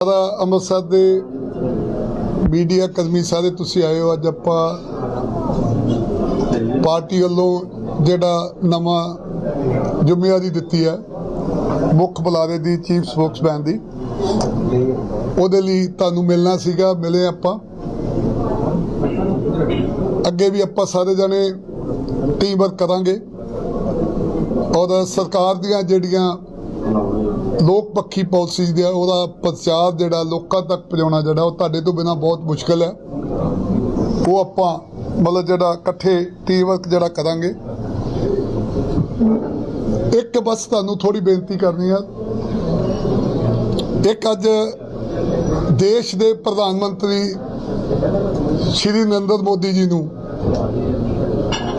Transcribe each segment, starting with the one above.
ਦਾ ਅੰਮ੍ਰਿਤਸਰ ਦੇ ਮੀਡੀਆ ਕਰਮੀ ਸਾਰੇ ਤੁਸੀਂ ਆਏ ਹੋ, ਅੱਜ ਆਪਾਂ ਪਾਰਟੀ ਵੱਲੋਂ ਜਿਹੜਾ ਨਵਾਂ ਜ਼ਿੰਮੇਵਾਰੀ ਦਿੱਤੀ ਹੈ, ਮੁੱਖ ਬੁਲਾਰੇ ਦੀ, ਚੀਫ ਸਪੋਕਸਮੈਨ ਦੀ, ਉਹਦੇ ਲਈ ਤੁਹਾਨੂੰ ਮਿਲਣਾ ਸੀਗਾ, ਮਿਲੇ ਆਪਾਂ। ਅੱਗੇ ਵੀ ਆਪਾਂ ਸਾਰੇ ਜਣੇ ਟੀਮ ਵਰਕ ਕਰਾਂਗੇ। ਔਰ ਸਰਕਾਰ ਦੀਆਂ ਜਿਹੜੀਆਂ ਲੋਕ ਪੱਖੀ ਪਾਲਿਸੀਜ਼ ਦਾ ਉਹਦਾ ਪ੍ਰਚਾਰ ਜਿਹੜਾ ਲੋਕਾਂ ਤੱਕ ਪਹੁੰਚਾਉਣਾ ਜਿਹੜਾ, ਉਹ ਤੁਹਾਡੇ ਤੋਂ ਬਿਨਾ ਬਹੁਤ ਮੁਸ਼ਕਲ ਹੈ। ਉਹ ਆਪਾਂ ਮਤਲਬ ਜਿਹੜਾ ਇਕੱਠੇ ਟੀਮ ਵਰਕ ਜਿਹੜਾ ਕਰਾਂਗੇ। ਇੱਕ ਬਸ ਤੁਹਾਨੂੰ ਥੋੜੀ ਬੇਨਤੀ ਕਰਨੀ ਆ। ਇੱਕ ਅੱਜ ਦੇਸ਼ ਦੇ ਪ੍ਰਧਾਨ ਮੰਤਰੀ ਸ਼੍ਰੀ ਨਰਿੰਦਰ ਮੋਦੀ ਜੀ ਨੂੰ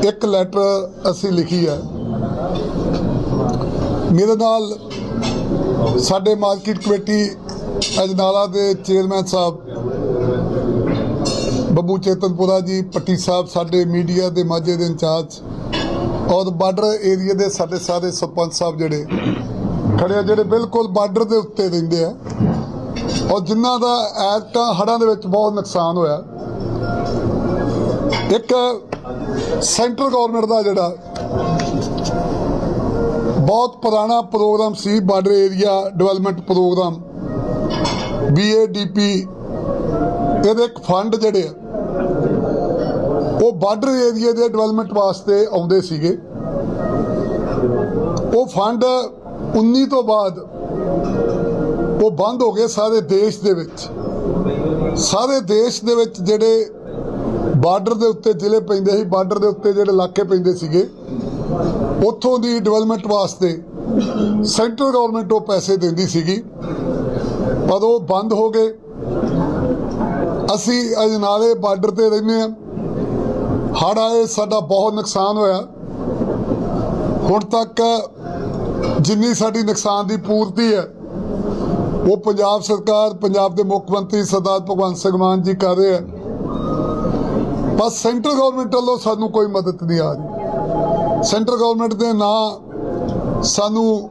ਇੱਕ ਲੈਟਰ ਅਸੀਂ ਲਿਖੀ ਹੈ। ਮੇਰੇ ਨਾਲ ਸਾਡੇ ਮਾਰਕੀਟ ਕਮੇਟੀ ਅਜਨਾਲਾ ਦੇ ਚੇਅਰਮੈਨ ਸਾਹਿਬ, ਬੱਬੂ ਚੇਤਨਪੁਰਾ ਜੀ, ਪੱਟੀ ਸਾਹਿਬ ਸਾਡੇ ਮੀਡੀਆ ਦੇ ਮਾਝੇ ਦੇ ਇੰਚਾਰਜ ਔਰ ਬਾਰਡਰ ਏਰੀਆ ਦੇ ਸਾਡੇ ਸਾਰੇ ਸਰਪੰਚ ਸਾਹਿਬ ਜਿਹੜੇ ਖੜੇ ਆ, ਜਿਹੜੇ ਬਿਲਕੁਲ ਬਾਰਡਰ ਦੇ ਉੱਤੇ ਰਹਿੰਦੇ ਆ ਔਰ ਜਿਨ੍ਹਾਂ ਦਾ ਐਤਕਾਂ ਹੜ੍ਹਾਂ ਦੇ ਵਿੱਚ ਬਹੁਤ ਨੁਕਸਾਨ ਹੋਇਆ। ਇੱਕ ਸੈਂਟਰ ਗਵਰਨਮੈਂਟ ਦਾ ਜਿਹੜਾ ਬਹੁਤ ਪੁਰਾਣਾ ਪ੍ਰੋਗਰਾਮ ਸੀ border area development programme. BADP ਇਹਦੇ ਇੱਕ ਫੰਡ ਜਿਹੜੇ ਆ, ਉਹ ਬਾਰਡਰ ਏਰੀਆ ਦੇ ਡਿਵੈਲਪਮੈਂਟ ਵਾਸਤੇ ਆਉਂਦੇ ਸੀਗੇ। ਉਹ ਫੰਡ 19 ਤੋਂ ਬਾਅਦ ਉਹ ਬੰਦ ਹੋ ਗਏ ਸਾਰੇ ਦੇਸ਼ ਦੇ ਵਿੱਚ। ਸਾਰੇ ਦੇਸ਼ ਦੇ ਵਿੱਚ ਜਿਹੜੇ ਬਾਰਡਰ ਦੇ ਉੱਤੇ ਜ਼ਿਲ੍ਹੇ ਪੈਂਦੇ ਸੀ, ਬਾਰਡਰ ਦੇ ਉੱਤੇ ਜਿਹੜੇ ਇਲਾਕੇ ਪੈਂਦੇ ਸੀਗੇ ਉੱਥੋਂ ਦੀ ਡਿਵੈਲਪਮੈਂਟ ਵਾਸਤੇ ਸੈਂਟਰ ਗਵਰਨਮੈਂਟ ਉਹ ਪੈਸੇ ਦਿੰਦੀ ਸੀਗੀ। ਪਰ ਉਹ ਬੰਦ ਹੋ ਗਏ। ਅਸੀਂ ਅਜਨਾਲੇ ਬਾਰਡਰ ਤੇ ਰਹਿੰਦੇ ਆ ਹੜ ਆਏ, ਸਾਡਾ ਬਹੁਤ ਨੁਕਸਾਨ ਹੋਇਆ। ਹੁਣ ਤੱਕ ਜਿੰਨੀ ਸਾਡੀ ਨੁਕਸਾਨ ਦੀ ਪੂਰਤੀ ਹੈ, ਉਹ ਪੰਜਾਬ ਸਰਕਾਰ, ਪੰਜਾਬ ਦੇ ਮੁੱਖ ਮੰਤਰੀ ਸਰਦਾਰ ਭਗਵੰਤ ਸਿੰਘ ਮਾਨ ਜੀ ਕਰ ਰਹੇ ਆ ਬਸ ਸੈਂਟਰ ਗਵਰਨਮੈਂਟ ਵੱਲੋਂ ਸਾਨੂੰ ਕੋਈ ਮਦਦ ਨਹੀਂ ਆ ਰਹੀ। ਸੈਂਟਰ ਗਵਰਨਮੈਂਟ ਦੇ ਨਾਂ ਸਾਨੂੰ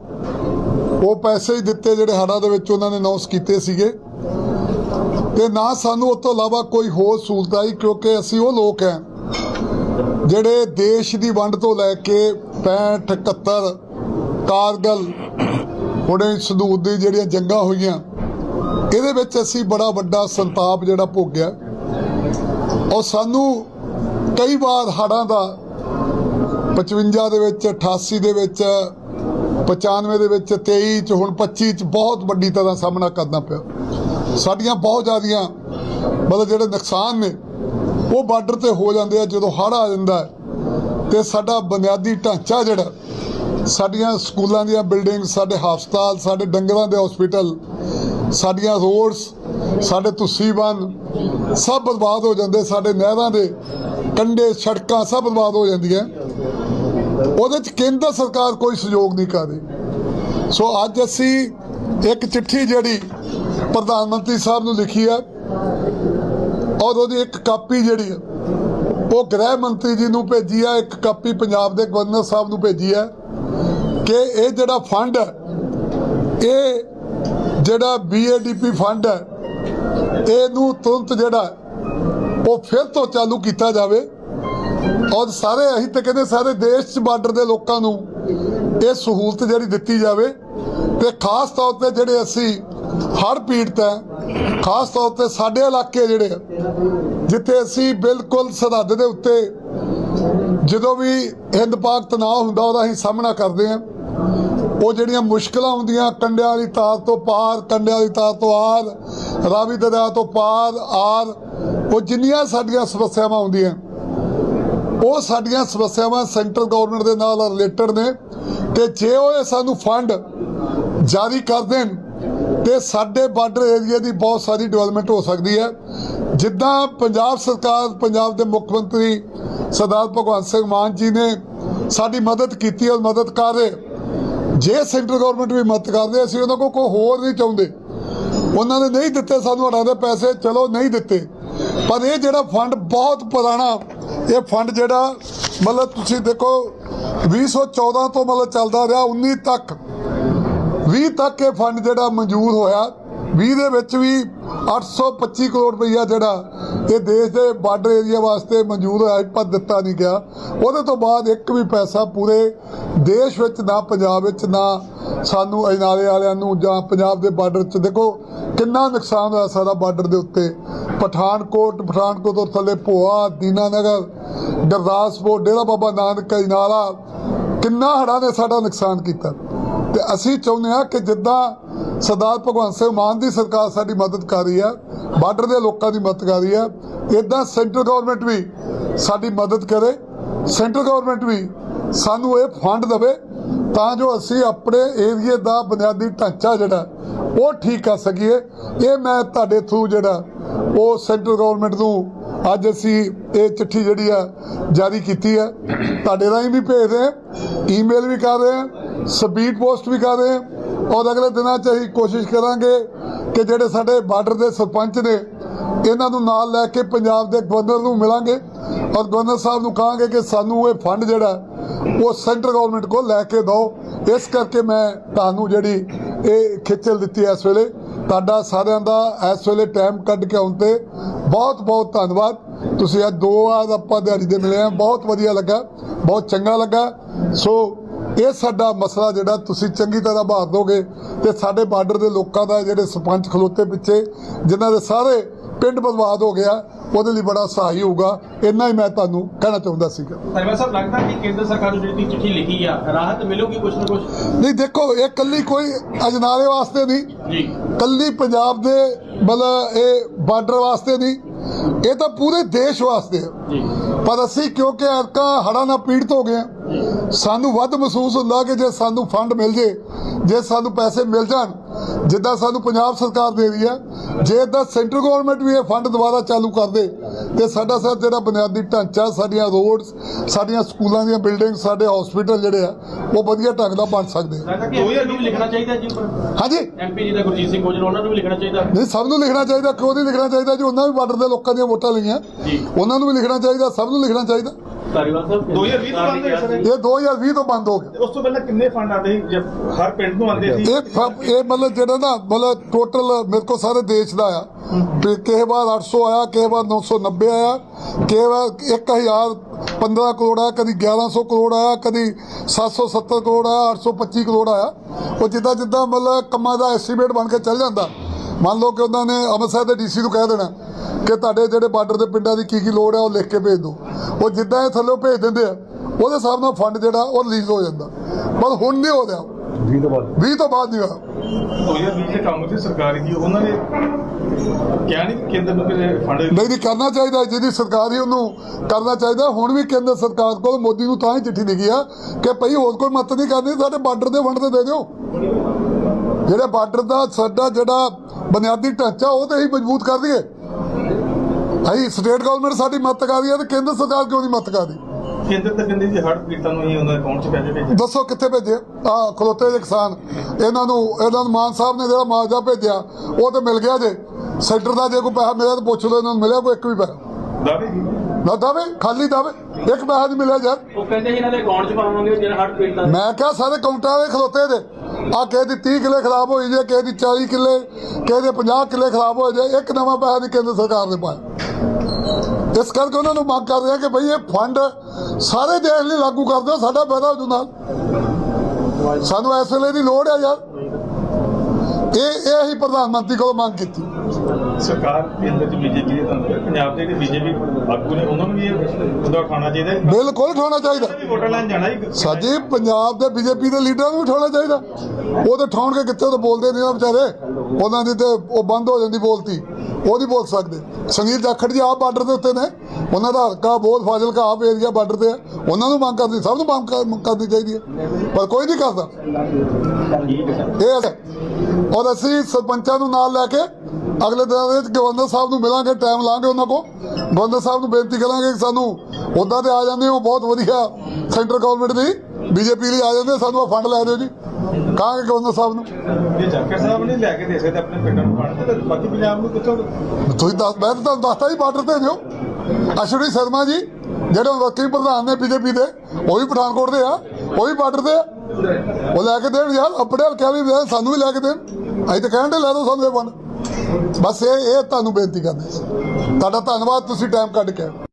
ਉਹ ਪੈਸੇ ਹੀ ਦਿੱਤੇ ਜਿਹੜੇ ਹੜ੍ਹਾਂ ਦੇ ਵਿੱਚ ਉਹਨਾਂ ਨੇ ਅਨਾਉਂਸ ਕੀਤੇ ਸੀਗੇ। ਤੇ ਨਾ ਸਾਨੂੰ ਉਸ ਤੋਂ ਇਲਾਵਾ ਕੋਈ ਹੋਰ ਸਹੂਲਤ ਆਈ ਕਿਉਂਕਿ ਅਸੀਂ ਉਹ ਲੋਕ ਹਾਂ ਜਿਹੜੇ ਦੇਸ਼ ਦੀ ਵੰਡ ਤੋਂ ਲੈ ਕੇ 65 71 ਕਾਰਗਲ ਹੁਣੇ ਸੰਦੂਰ ਦੀ ਜਿਹੜੀਆਂ ਜੰਗਾਂ ਹੋਈਆਂ, ਇਹਦੇ ਵਿੱਚ ਅਸੀਂ ਬੜਾ ਵੱਡਾ ਸੰਤਾਪ ਜਿਹੜਾ ਭੋਗਿਆ। ਔਰ ਸਾਨੂੰ ਕਈ ਵਾਰ ਹੜ੍ਹਾਂ ਦਾ 55 ਦੇ ਵਿੱਚ 88 ਦੇ ਵਿੱਚ 95 ਦੇ ਵਿੱਚ 23 ਚ, ਹੁਣ 25 ਚ ਬਹੁਤ ਵੱਡੀ ਤਰ੍ਹਾਂ ਸਾਹਮਣਾ ਕਰਨਾ ਪਿਆ। ਸਾਡੀਆਂ ਬਹੁਤ ਜ਼ਿਆਦੀਆਂ ਮਤਲਬ ਜਿਹੜੇ ਨੁਕਸਾਨ ਨੇ, ਉਹ ਬਾਰਡਰ ਤੇ ਹੋ ਜਾਂਦੇ ਆ, ਜਦੋਂ ਹੜ੍ਹ ਆ ਜਾਂਦਾ ਹੈ। ਤੇ ਸਾਡਾ ਬੁਨਿਆਦੀ ਢਾਂਚਾ ਜਿਹੜਾ, ਸਾਡੀਆਂ ਸਕੂਲਾਂ ਦੀਆਂ ਬਿਲਡਿੰਗ ਸਾਡੇ ਹਸਪਤਾਲ, ਸਾਡੇ ਡੰਗਰਾਂ ਦੇ ਹਸਪੀਟਲ ਸਾਡੀਆਂ ਰੋਡਸ ਸਾਡੇ ਤੁਸੀਂ ਬੰਨ, ਸਭ ਬਰਬਾਦ ਹੋ ਜਾਂਦੇ, ਸਾਡੇ ਨਹਿਰਾਂ ਦੇ ਕੰਢੇ, ਸੜਕਾਂ ਸਭ ਬਰਬਾਦ ਹੋ ਜਾਂਦੀਆਂ। ਉਹਦੇ ਚ ਕੇਂਦਰ ਸਰਕਾਰ ਕੋਈ ਸਹਿਯੋਗ ਨਹੀਂ ਕਰ ਰਹੀ। ਸੋ ਅੱਜ ਅਸੀਂ ਇੱਕ ਚਿੱਠੀ ਜਿਹੜੀ ਪ੍ਰਧਾਨ ਮੰਤਰੀ ਸਾਹਿਬ ਨੂੰ ਲਿਖੀ ਹੈ ਔਰ ਉਹਦੀ ਇੱਕ ਕਾਪੀ ਜਿਹੜੀ ਹੈ ਉਹ ਗ੍ਰਹਿ ਮੰਤਰੀ ਜੀ ਨੂੰ ਭੇਜੀ ਹੈ ਇੱਕ ਕਾਪੀ ਪੰਜਾਬ ਦੇ ਗਵਰਨਰ ਸਾਹਿਬ ਨੂੰ ਭੇਜੀ ਹੈ ਕਿ ਇਹ ਜਿਹੜਾ ਫੰਡ ਹੈ ਇਹ ਜਿਹੜਾ ਬੀਏਡੀਪੀ ਫੰਡ ਹੈ ਇਹਨੂੰ ਤੁਰੰਤ ਜਿਹੜਾ, ਉਹ ਫਿਰ ਤੋਂ ਚਾਲੂ ਕੀਤਾ ਜਾਵੇ। ਔਰ ਸਾਰੇ ਅਸੀਂ ਤਾਂ ਕਹਿੰਦੇ ਸਾਰੇ ਦੇਸ਼ 'ਚ ਬਾਰਡਰ ਦੇ ਲੋਕਾਂ ਨੂੰ ਇਹ ਸਹੂਲਤ ਜਿਹੜੀ ਦਿੱਤੀ ਜਾਵੇ ਤੇ ਖਾਸ ਤੌਰ ਤੇ ਜਿਹੜੇ ਅਸੀਂ ਹਰ ਪੀੜਤ ਹੈ, ਖਾਸ ਤੌਰ ਤੇ ਸਾਡੇ ਇਲਾਕੇ ਜਿਹੜੇ ਜਿੱਥੇ ਅਸੀਂ ਬਿਲਕੁਲ ਸਰਹੱਦ ਦੇ ਉੱਤੇ ਜਦੋਂ ਵੀ ਹਿੰਦ ਪਾਕ ਤਣਾਅ ਹੁੰਦਾ ਉਹਦਾ ਅਸੀਂ ਸਾਹਮਣਾ ਕਰਦੇ ਹਾਂ। ਉਹ ਜਿਹੜੀਆਂ ਮੁਸ਼ਕਲਾਂ ਹੁੰਦੀਆਂ, ਕੰਡਿਆਂ ਵਾਲੀ ਤਾਰ ਤੋਂ ਪਾਰ, ਕੰਡਿਆਂ ਵਾਲੀ ਤਾਰ ਤੋਂ ਆਰ, ਰਾਵੀ ਦਰਿਆ ਤੋਂ ਪਾਰ, ਆਰ, ਉਹ ਜਿੰਨੀਆਂ ਸਾਡੀਆਂ ਸਮੱਸਿਆਵਾਂ ਹੁੰਦੀਆਂ। ਉਹ ਸਾਡੀਆਂ ਸਮੱਸਿਆਵਾਂ ਸੈਂਟਰ ਗਵਰਨਮੈਂਟ ਦੇ ਨਾਲ ਰਿਲੇਟਡ ਨੇ ਤੇ ਜੇ ਉਹ ਇਹ ਸਾਨੂੰ ਫੰਡ ਜਾਰੀ ਕਰ ਦੇਣ, ਤੇ ਸਾਡੇ ਬਾਰਡਰ ਏਰੀਆ ਦੀ ਬਹੁਤ ਸਾਰੀ ਡਿਵੈਲਪਮੈਂਟ ਹੋ ਸਕਦੀ ਹੈ। ਜਿੱਦਾਂ ਪੰਜਾਬ ਸਰਕਾਰ, ਪੰਜਾਬ ਦੇ ਮੁੱਖ ਮੰਤਰੀ ਸਰਦਾਰ ਭਗਵੰਤ ਸਿੰਘ ਮਾਨ ਜੀ ਨੇ ਸਾਡੀ ਮਦਦ ਕੀਤੀ ਔਰ ਮਦਦ ਕਰ ਰਹੇ। ਜੇ ਸੈਂਟਰ ਗਵਰਨਮੈਂਟ ਵੀ ਮਦਦ ਕਰਦੇ, ਅਸੀਂ ਉਹਨਾਂ ਕੋਲ ਕੋਈ ਹੋਰ ਨਹੀਂ ਚਾਹੁੰਦੇ। ਉਹਨਾਂ ਨੇ ਨਹੀਂ ਦਿੱਤੇ ਸਾਨੂੰ ਹੜਾਂ ਦੇ ਪੈਸੇ, ਚਲੋ ਨਹੀਂ ਦਿੱਤੇ। ਪਰ ਇਹ ਜਿਹੜਾ ਫੰਡ ਬਹੁਤ ਪੁਰਾਣਾ ਇਹ ਫੰਡ ਜਿਹੜਾ, ਮਤਲਬ ਤੁਸੀਂ ਦੇਖੋ 2014 ਤੋਂ ਮਤਲਬ ਚੱਲਦਾ ਰਿਹਾ 19 ਤੱਕ। 20 ਤੱਕ ਇਹ ਫੰਡ ਜਿਹੜਾ ਮਨਜ਼ੂਰ ਹੋਇਆ। 20 ਦੇ ਵਿੱਚ ਵੀ 825 ਕਰੋੜ ਰੁਪਈਆ ਜਿਹੜਾ ਇਹ ਦੇਸ਼ ਦੇ ਬਾਰਡਰ ਏਰੀਆ ਵਾਸਤੇ ਮਨਜ਼ੂਰ ਹੈ ਪਰ ਦਿੱਤਾ ਨਹੀਂ ਗਿਆ। ਉਹਦੇ ਤੋਂ ਬਾਅਦ ਇੱਕ ਵੀ ਪੈਸਾ ਪੂਰੇ ਦੇਸ਼ ਵਿੱਚ ਨਾ ਪੰਜਾਬ ਵਿੱਚ ਨਾ ਸਾਨੂੰ ਅਜਨਾਲੇ ਵਾਲਿਆਂ ਨੂੰ ਜਾਂ ਪੰਜਾਬ ਦੇ ਬਾਰਡਰ 'ਚ ਦੇਖੋ ਕਿੰਨਾ ਨੁਕਸਾਨ ਹੋਇਆ ਸਾਡਾ ਬਾਰਡਰ ਦੇ ਉੱਤੇ। ਪਠਾਨਕੋਟ ਪਠਾਨਕੋਟ ਤੋਂ ਥੱਲੇ ਭੋਆ, ਦੀਨਾਨਗਰ, ਗੁਰਦਾਸਪੁਰ, ਡੇਰਾ ਬਾਬਾ ਨਾਨਕ ਅਜਨਾਲਾ ਕਿੰਨਾ ਹੜ੍ਹਾਂ ਨੇ ਸਾਡਾ ਨੁਕਸਾਨ ਕੀਤਾ। ਤੇ ਅਸੀਂ ਚਾਹੁੰਦੇ ਹਾਂ ਕਿ ਜਿੱਦਾਂ ਸਰਦਾਰ ਭਗਵੰਤ ਸਿੰਘ ਮਾਨ ਦੀ ਸਰਕਾਰ ਸਾਡੀ ਮਦਦ ਕਰ ਰਹੀ ਹੈ, ਬਾਰਡਰ ਦੇ ਲੋਕਾਂ ਦੀ ਮਦਦ ਕਰ ਰਹੀ ਹੈ ਇਦਾਂ ਸੈਂਟਰ ਗਵਰਨਮੈਂਟ ਵੀ ਸਾਡੀ ਮਦਦ ਕਰੇ, ਸੈਂਟਰ ਗਵਰਨਮੈਂਟ ਵੀ ਸਾਨੂੰ ਇਹ ਫੰਡ ਦੇਵੇ ਤਾਂ ਜੋ ਅਸੀਂ ਆਪਣੇ ਏਰੀਏ ਦਾ ਬੁਨਿਆਦੀ ਢਾਂਚਾ ਜਿਹੜਾ, ਉਹ ਠੀਕ ਕਰ ਸਕੀਏ। ਇਹ ਮੈਂ ਤੁਹਾਡੇ ਥਰੂ ਜਿਹੜਾ, ਉਹ ਸੈਂਟਰ ਗਵਰਨਮੈਂਟ ਨੂੰ ਅੱਜ ਅਸੀਂ ਇਹ ਚਿੱਠੀ ਜਿਹੜੀ ਆ, ਜਾਰੀ ਕੀਤੀ ਹੈ ਤੁਹਾਡੇ ਰਾਹੀਂ ਵੀ ਭੇਜ ਰਹੇ ਹਾਂ ਈਮੇਲ ਵੀ ਕਰ ਰਹੇ ਹਾਂ ਸਪੀਡ ਪੋਸਟ ਵੀ ਕਰ ਰਹੇ ਹਾਂ। ਔਰ ਅਗਲੇ ਦਿਨਾਂ 'ਚ ਅਸੀਂ ਕੋਸ਼ਿਸ਼ ਕਰਾਂਗੇ ਕਿ ਜਿਹੜੇ ਸਾਡੇ ਬਾਰਡਰ ਦੇ ਸਰਪੰਚ ਨੇ, ਇਹਨਾਂ ਨੂੰ ਨਾਲ ਲੈ ਕੇ ਪੰਜਾਬ ਦੇ ਗਵਰਨਰ ਨੂੰ ਮਿਲਾਂਗੇ। ਔਰ ਗਵਰਨਰ ਸਾਹਿਬ ਨੂੰ ਕਹਾਂਗੇ ਕਿ ਸਾਨੂੰ ਇਹ ਫੰਡ ਜਿਹੜਾ ਉਹ ਸੈਂਟਰ ਗਵਰਨਮੈਂਟ ਕੋਲ ਲੈ ਕੇ ਦਿਓ ਇਸ ਕਰਕੇ ਮੈਂ ਤੁਹਾਨੂੰ ਜਿਹੜੀ ਇਹ ਖੇਚਲ ਦਿੱਤੀ ਇਸ ਵੇਲੇ, ਤੁਹਾਡਾ ਸਾਰਿਆਂ ਦਾ ਇਸ ਵੇਲੇ ਟਾਈਮ ਕੱਢ ਕੇ ਆਉਣ ਤੇ ਬਹੁਤ ਬਹੁਤ ਧੰਨਵਾਦ। ਤੁਸੀਂ ਅੱਜ ਦੋ ਵਾਰ ਆਪਾਂ ਦਿਹਾੜੀ ਦੇ ਮਿਲੇ ਆ, ਬਹੁਤ ਵਧੀਆ ਲੱਗਾ, ਬਹੁਤ ਚੰਗਾ ਲੱਗਾ। ਸੋ ਇਹ ਸਾਡਾ ਮਸਲਾ ਜਿਹੜਾ ਤੁਸੀਂ ਚੰਗੀ ਤਰ੍ਹਾਂ ਬਾਹਰ ਦੋਗੇ ਤੇ ਸਾਡੇ ਬਾਰਡਰ ਦੇ ਲੋਕਾਂ ਦਾ ਜਿਹੜੇ ਸਰਪੰਚ ਖਲੋਤੇ ਪਿੱਛੇ, ਜਿਨ੍ਹਾਂ ਦੇ ਸਾਰੇ ਪਿੰਡ ਬਰਬਾਦ ਹੋ ਗਿਆ ਉਹਦੇ ਲਈ ਬੜਾ ਸਹਾਈ ਹੋਊਗਾ। ਇੰਨਾ ਹੀ ਮੈਂ ਤੁਹਾਨੂੰ ਕਹਿਣਾ ਚਾਹੁੰਦਾ ਸੀਗਾ। ਧੰਨਵਾਦ ਸਾਹਿਬ ਲੱਗਦਾ ਕਿ ਕੇਂਦਰ ਸਰਕਾਰ ਨੂੰ ਜਿਹੜੀ ਚਿੱਠੀ ਲਿਖੀ ਆ ਰਾਹਤ ਮਿਲੂਗੀ ਕੁਛ ਨਾ ਕੁਛ? ਨਹੀਂ ਦੇਖੋ ਇਹ ਕੱਲੀ ਕੋਈ ਅਜਨਾਲੇ ਵਾਸਤੇ ਨਹੀਂ। ਜੀ। ਕੱਲੀ ਪੰਜਾਬ ਦੇ ਮਤਲਬ ਇਹ ਬਾਰਡਰ ਵਾਸਤੇ ਨਹੀਂ। ਇਹ ਤਾਂ ਪੂਰੇ ਦੇਸ਼ ਵਾਸਤੇ ਹੈ ਜੀ। ਪਰ ਅਸੀਂ ਕਿਉਂਕਿ ਅਰਕਾ ਹੜ੍ਹਾਂ ਨਾਲ ਪੀੜਤ ਹੋ ਗਏ ਹਾਂ ਸਾਨੂੰ ਵੱਧ ਮਹਿਸੂਸ ਹੁੰਦਾ ਕਿ ਜੇ ਸਾਨੂੰ ਫੰਡ ਮਿਲ ਜੇ ਜੇ ਸਾਨੂੰ ਪੈਸੇ ਮਿਲ ਜਾਣ ਜਿੱਦਾਂ ਸਾਨੂੰ ਪੰਜਾਬ ਸਰਕਾਰ ਦੇ ਰਹੀ ਹੈ ਜੇ ਇਦਾਂ ਸੈਂਟਰ ਗਵਰਨਮੈਂਟ ਵੀ ਇਹ ਫੰਡ ਦੁਬਾਰਾ ਚਾਲੂ ਕਰ ਦੇ ਤੇ ਸਾਡਾ ਸਰ ਜਿਹੜਾ ਬੁਨਿਆਦੀ ਢਾਂਚਾ ਸਾਡੀਆਂ ਰੋਡਸ ਸਾਡੀਆਂ ਸਕੂਲਾਂ ਦੀਆਂ ਬਿਲਡਿੰਗ ਸਾਡੇ ਹਸਪੀਟਲ ਜਿਹੜੇ ਆ ਉਹ ਵਧੀਆ ਢੰਗ ਨਾਲ ਬਣ ਸਕਦੇ ਲਿਖਣਾ ਚਾਹੀਦਾ ਜੀ ਉੱਪਰ? ਹਾਂਜੀ? ਐਮਪੀ ਜੀ ਦਾ ਗੁਰਜੀਤ ਸਿੰਘ ਕੋਜਲ ਉਹਨਾਂ ਨੂੰ ਵੀ ਲਿਖਣਾ ਚਾਹੀਦਾ? ਨਹੀਂ ਸਭ ਨੂੰ ਲਿਖਣਾ ਚਾਹੀਦਾ ਕਿਉਂ ਨਹੀਂ ਲਿਖਣਾ ਚਾਹੀਦਾ ਜੀ? ਉਹਨਾਂ ਵੀ ਬਾਰਡਰ ਦੇ ਲੋਕਾਂ ਦੀਆਂ ਵੋਟਾਂ ਲਈਆਂ। ਉਹਨਾਂ ਨੂੰ ਵੀ ਲਿਖਣਾ ਚਾਹੀਦਾ ਸਭ ਨੂੰ ਲਿਖਣਾ ਚਾਹੀਦਾ। ਧਾਰੀਵਾਲ ਸਾਹਿਬ 2020 ਤੋਂ ਬੰਦ ਸਰ। ਇਹ 2020 ਤੋਂ ਬੰਦ ਹੋ ਗਿਆ। ਉਸ ਤੋਂ ਪਹਿਲਾਂ ਕਿੰਨੇ ਫੰਡ ਆਉਂਦੇ ਸੀ? ਜਦ ਹਰ ਪਿੰਡ ਨੂੰ ਆਉਂਦੇ ਸੀ। ਇਹ ਫ- ਇਹ ਮਤਲਬ ਜਿਹੜਾ ਨਾ ਮਤਲਬ ਟੋਟਲ ਮੇਰੇ ਕੋਲ ਸਾਰੇ ਦੇਸ਼ ਦਾ ਆ। ਤੇ ਕਿਸੇ ਵਾਰ 800 ਆਇਆ ਕਿਸੇ ਵਾਰ 990 ਆਇਆ ਕਿਸੇ ਵਾਰ 1000 15 ਕਰੋੜ ਆਇਆ ਕਦੀ 1100 ਕਰੋੜ ਆਇਆ ਕਦੀ 770 ਕਰੋੜ ਆਇਆ 825 ਕਰੋੜ ਆਇਆ। ਉਹ ਜਿੱਦਾਂ ਜਿੱਦਾਂ ਮਤਲਬ ਕੰਮਾਂ ਦਾ ਐਸਟੀਮੇਟ ਬਣ ਕੇ ਚੱਲ ਜਾਂਦਾ। ਮੰਨ ਲਓ ਕਿ ਉਹਨਾਂ ਨੇ ਅੰਮ੍ਰਿਤਸਰ ਦੇ ਡੀਸੀ ਨੂੰ ਕਹਿ ਦੇਣਾ ਕਿ ਤੁਹਾਡੇ ਜਿਹੜੇ ਬਾਰਡਰ ਦੇ ਪਿੰਡਾਂ ਦੀ ਕੀ ਕੀ ਲੋੜ ਹੈ ਉਹ ਲਿਖ ਕੇ ਭੇਜ ਦਿਓ। ਉਹ ਜਿੱਦਾਂ ਇਹ ਥੱਲੇ ਭੇਜ ਦਿੰਦੇ ਆ ਉਹਦੇ ਹਿਸਾਬ ਨਾਲ ਫੰਡ ਜਿਹੜਾ ਉਹ ਰਿਲੀਜ਼ ਹੋ ਜਾਂਦਾ। ਪਰ ਹੁਣ ਨਹੀਂ ਹੋ ਰਿਹਾ। 20 ਤੋਂ ਬਾਅਦ। 20 ਤੋਂ ਬਾਅਦ ਨਹੀਂ ਹੋਇਆ 2020 ਦੇ ਕੰਮ ਸੀ ਸਰਕਾਰੀ ਦੀ ਉਹਨਾਂ ਨੇ ਕਿਹਾ ਨਹੀਂ ਕਿ ਕੇਂਦਰ ਨੂੰ ਕਿ ਫੰਡ ਨਹੀਂ ਨਹੀਂ ਕਰਨਾ ਚਾਹੀਦਾ ਜਿਹਦੀ ਸਰਕਾਰ ਹੀ ਉਹਨੂੰ ਕਰਨਾ ਚਾਹੀਦਾ ਹੁਣ ਵੀ ਕੇਂਦਰ ਸਰਕਾਰ ਕੋਲ ਮੋਦੀ ਨੂੰ ਤਾਂ ਹੀ ਚਿੱਠੀ ਲਿਖੀ ਆ ਕਿ ਭਈ ਹੋਰ ਕੋਈ ਮਤ ਨਹੀਂ ਕਰਨੀ ਸਾਡੇ ਬਾਰਡਰ ਦੇ ਫੰਡ ਤੇ ਦੇ ਦਿਓ। ਜਿਹੜੇ ਬਾਰਡਰ ਦਾ ਸਾਡਾ ਜਿਹੜਾ ਬੁਨਿਆਦੀ ਢਾਂਚਾ ਉਹ ਤੇ ਹੀ ਮਜ਼ਬੂਤ ਕਰ ਦਈਏ। ਅਸੀਂ ਸਟੇਟ ਗਵਰਨਮੈਂਟ ਸਾਡੀ ਮਦਦ ਕਰ ਰਹੀ ਹੈ ਤੇ ਕੇਂਦਰ ਸਰਕਾਰ ਕਿਉਂ ਨਹੀਂ ਮਦਦ ਕਰ ਰਹੀ ਕੇਂਦਰ ਤਾਂ ਕਹਿੰਦੇ ਜੀ ਹੜ ਪੀੜਤਾਂ ਨੂੰ ਹੀ ਉਹਨਾਂ ਦੇ ਅਕਾਊਂਟ 'ਚ ਪੈਸੇ ਭੇਜੇ ਦੱਸੋ ਕਿੱਥੇ ਭੇਜੇ ਆ ਖਲੋਤੇ ਜਿਹੇ ਕਿਸਾਨ। ਇਹਨਾਂ ਨੂੰ ਇਹਨਾਂ ਨੂੰ ਮਾਨ ਸਾਹਿਬ ਨੇ ਜਿਹੜਾ ਮੁਆਵਜ਼ਾ ਭੇਜਿਆ ਉਹ ਤੇ ਮਿਲ ਗਿਆ ਜੇ। ਸੈਂਟਰ ਦਾ ਜੇ ਕੋਈ ਪੈਸਾ ਮਿਲਿਆ ਤਾਂ ਪੁੱਛ ਲਓ ਇਹਨਾਂ ਨੂੰ ਮਿਲਿਆ ਕੋਈ ਇੱਕ ਵੀ ਪੈਸਾ? ਦਾਅਵੇ ਜੀ। ਨਾ ਦਾਵੇ ਖਾਲੀ ਦਾਵੇ ਇੱਕ ਪੈਸਾ ਨਹੀਂ ਮਿਲਿਆ ਯਾਰ। ਉਹ ਕਹਿੰਦੇ ਸੀ ਇਹਨਾਂ ਦੇ ਅਕਾਊਂਟ 'ਚ ਪਾਵਾਂਗੇ ਜਿਹੜਾ ਹੜ ਪੀੜਤਾਂ ਦੇ ਮੈਂ ਕਿਹਾ ਸਾਰੇ ਕਾਊਂਟਰਾਂ ਦੇ ਖਲੋਤੇ ਜੇ। ਆ ਕਿਸੇ ਦੀ 30 ਕਿੱਲੇ ਖਰਾਬ ਹੋਈ ਜੇ, ਕਿਸੇ ਦੀ 40 ਕਿੱਲੇ, ਕਿਸੇ ਦੇ 50 ਕਿੱਲੇ ਖਰਾਬ ਹੋਏ ਜੇ, ਇੱਕ ਨਵਾਂ ਪੈਸਾ ਨਹੀਂ ਕੇਂਦਰ ਸਰਕਾਰ ਨੇ ਪਾਇਆ। ਇਸ ਕਰਕੇ ਉਹਨਾਂ ਨੂੰ ਮੰਗ ਕਰ ਰਿਹਾ ਕਿ ਭਈ ਇਹ ਫੰਡ ਸਾਰੇ ਦੇਸ਼ ਲਈ ਲਾਗੂ ਕਰ ਦਿਓ, ਸਾਡਾ ਫਾਇਦਾ ਹੋ ਜੂ ਨਾਲ। ਸਾਨੂੰ ਇਸ ਵੇਲੇ ਦੀ ਲੋੜ ਹੈ ਯਾਰ। ਇਹ ਇਹ ਹੀ ਪ੍ਰਧਾਨ ਮੰਤਰੀ ਕੋਲੋਂ ਮੰਗ ਕੀਤੀ। ਸਰਕਾਰ ਕੇਂਦਰ 'ਚ ਬੀਜੇਪੀ ਪੰਜਾਬ ਦੇ ਜਿਹੜੇ ਬੀਜੇਪੀ ਆਗੂ ਨੇ ਉਹਨਾਂ ਨੂੰ ਵੀ ਇਹ ਉਹਦਾ ਉਠਾਉਣਾ ਚਾਹੀਦਾ ਬਿਲਕੁਲ ਉਠਾਉਣਾ ਚਾਹੀਦਾ। ਵੀ ਵੋਟਾਂ ਲੈਣ ਜਾਣਾ ਹੀ। ਸਾਡੀ ਪੰਜਾਬ ਦੇ ਬੀਜੇਪੀ ਦੇ ਲੀਡਰਾਂ ਨੂੰ ਉਠਾਉਣਾ ਚਾਹੀਦਾ। ਉਹ ਤੇ ਠਾਉਣ ਕੇ ਕਿੱਥੇ ਉਹ ਤਾਂ ਬੋਲਦੇ ਨਹੀਂ ਨਾ ਵਿਚਾਰੇ। ਉਹਨਾਂ ਦੀ ਤੇ ਉਹ ਬੰਦ ਹੋ ਜਾਂਦੀ ਬੋਲਤੀ। ਉਹ ਨਹੀਂ ਬੋਲ ਸਕਦੇ। ਸੰਗੀਤ ਜਾਖੜ ਜੀ ਆਪ ਬਾਰਡਰ ਦੇ ਉੱਤੇ ਨੇ। ਉਹਨਾਂ ਦਾ ਹਲਕਾ ਬਹੁਤ ਫਾਜ਼ਿਲਕਾ ਆਪ ਏਰੀਆ ਬਾਰਡਰ ਤੇ ਆ ਉਹਨਾਂ ਨੂੰ ਮੰਗ ਕਰਨੀ ਸਭ ਨੂੰ ਮੰਗ ਕਰ- ਕਰਨੀ ਚਾਹੀਦੀ ਹੈ। ਪਰ ਕੋਈ ਨਹੀਂ ਕਰਦਾ। ਇਹ ਔਰ ਅਸੀਂ ਸਰਪੰਚਾਂ ਨੂੰ ਨਾਲ ਲੈ ਕੇ ਅਗਲੇ ਦਿਨਾਂ ਦੇ ਵਿੱਚ ਗਵਰਨਰ ਸਾਹਿਬ ਨੂੰ ਮਿਲਾਂਗੇ ਟਾਈਮ ਲਾਂਗੇ ਉਹਨਾਂ ਕੋ ਗਵਰਨਰ ਸਾਹਿਬ ਨੂੰ ਬੇਨਤੀ ਕਰਾਂਗੇ ਕਿ ਸਾਨੂੰ ਉੱਦਾਂ ਤੇ ਆ ਜਾਂਦੇ ਹੋ ਬਹੁਤ ਵਧੀਆ ਸੈਂਟਰ ਗਵਰਨਮੈਂਟ ਦੀ ਬੀਜੇਪੀ ਲਈ ਆ ਜਾਂਦੇ ਸਾਨੂੰ ਫੰਡ ਲੈ ਦਿਓ ਜੀ। ਕਹਾਂਗੇ ਗਵਰਨਰ ਸਾਹਿਬ ਨੂੰ। ਜੇ ਜਾਖੜ ਸਾਹਿਬ ਨੇ ਲੈ ਕੇ ਦੇ ਸਕਦੇ ਆਪਣੇ ਪਿੰਡਾਂ ਨੂੰ ਫੰਡ ਤੇ ਬਾਕੀ ਪੰਜਾਬ ਨੂੰ ਕਿੱਥੋਂ ਤੁਸੀਂ ਦੱਸ ਮੈਂ ਤਾਂ ਤੁਹਾਨੂੰ ਦੱਸਤਾ ਹੀ ਬਾਰਡਰ ਤੇ ਦਿਓ ਅਸ਼ਵਨੀ ਸ਼ਰਮਾ ਜੀ ਜਿਹੜੇ ਵਕੀਲ ਪ੍ਰਧਾਨ ਨੇ ਬੀਜੇਪੀ ਦੇ ਉਹ ਵੀ ਪਠਾਨਕੋਟ ਦੇ ਆ ਉਹ ਵੀ ਬਾਰਡਰ ਤੇ ਆ। ਉਹ ਲੈ ਕੇ ਦੇਣ ਯਾਰ ਆਪਣੇ ਹਲਕਿਆਂ ਵੀ ਸਾਨੂੰ ਵੀ ਲੈ ਕੇ ਦੇਣ। ਅਸੀਂ ਤਾਂ ਕਹਿੰਦੇ ਲੈ ਦਿਓ ਸਾਨੂੰ ਇਹ ਵੰਡ ਬਸ ਇਹ ਇਹ ਤੁਹਾਨੂੰ ਬੇਨਤੀ ਕਰਦੇ ਸੀ ਤੁਹਾਡਾ ਧੰਨਵਾਦ ਤੁਸੀਂ ਟਾਈਮ ਕੱਢ ਕੇ ਆਏ।